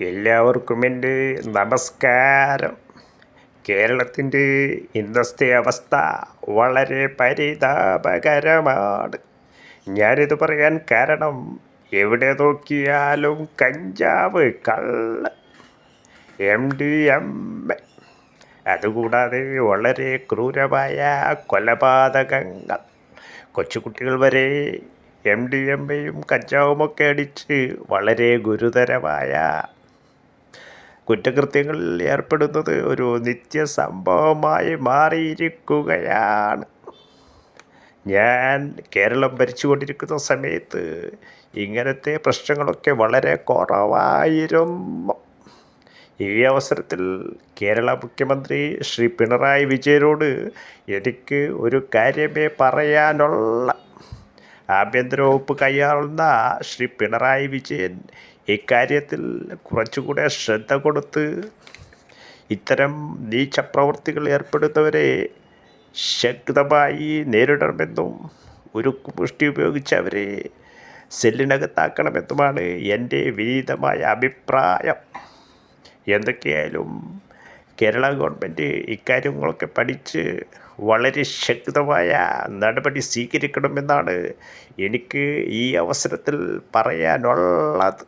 എല്ലാവർക്കും എന്റെ നമസ്കാരം. കേരളത്തിന്റെ ഇന്നത്തെ അവസ്ഥ വളരെ പരിതാപകരമാണ്. ഞാനിത് പറയാൻ കാരണം എവിടെ നോക്കിയാലും കഞ്ചാവ് കള്ള് എം ഡി എം അതുകൂടാതെ വളരെ ക്രൂരമായ കൊലപാതകങ്ങൾ. കൊച്ചുകുട്ടികൾ വരെ എം ഡി എം എയും കഞ്ചാവുമൊക്കെ അടിച്ച് വളരെ ഗുരുതരമായ കുറ്റകൃത്യങ്ങളിൽ ഏർപ്പെടുന്നത് ഒരു നിത്യ സംഭവമായി മാറിയിരിക്കുകയാണ്. ഞാൻ കേരളം ഭരിച്ചുകൊണ്ടിരിക്കുന്ന സമയത്ത് ഇങ്ങനത്തെ പ്രശ്നങ്ങളൊക്കെ വളരെ കുറവായിരുന്നു. ഈ അവസരത്തിൽ കേരള മുഖ്യമന്ത്രി ശ്രീ പിണറായി വിജയനോട് എനിക്ക് ഒരു കാര്യമേ പറയാനുള്ള ആഭ്യന്തര വകുപ്പ് കൈയാളുന്ന ശ്രീ പിണറായി വിജയൻ ഇക്കാര്യത്തിൽ കുറച്ചുകൂടെ ശ്രദ്ധ കൊടുത്ത് ഇത്തരം നീചപ്രവൃത്തികൾ ഏർപ്പെടുന്നവരെ ശക്തമായി നേരിടണമെന്നും ഒരു മുഷ്ടി ഉപയോഗിച്ച് അവരെ സെല്ലിനകത്താക്കണമെന്നുമാണ് എന്റെ വിനീതമായ അഭിപ്രായം. എന്തൊക്കെയായാലും കേരള ഗവൺമെന്റ് ഇക്കാര്യങ്ങളൊക്കെ പഠിച്ച് വളരെ ശക്തമായ നടപടി സ്വീകരിക്കണമെന്നാണ് എനിക്ക് ഈ അവസരത്തിൽ പറയാനുള്ളത്.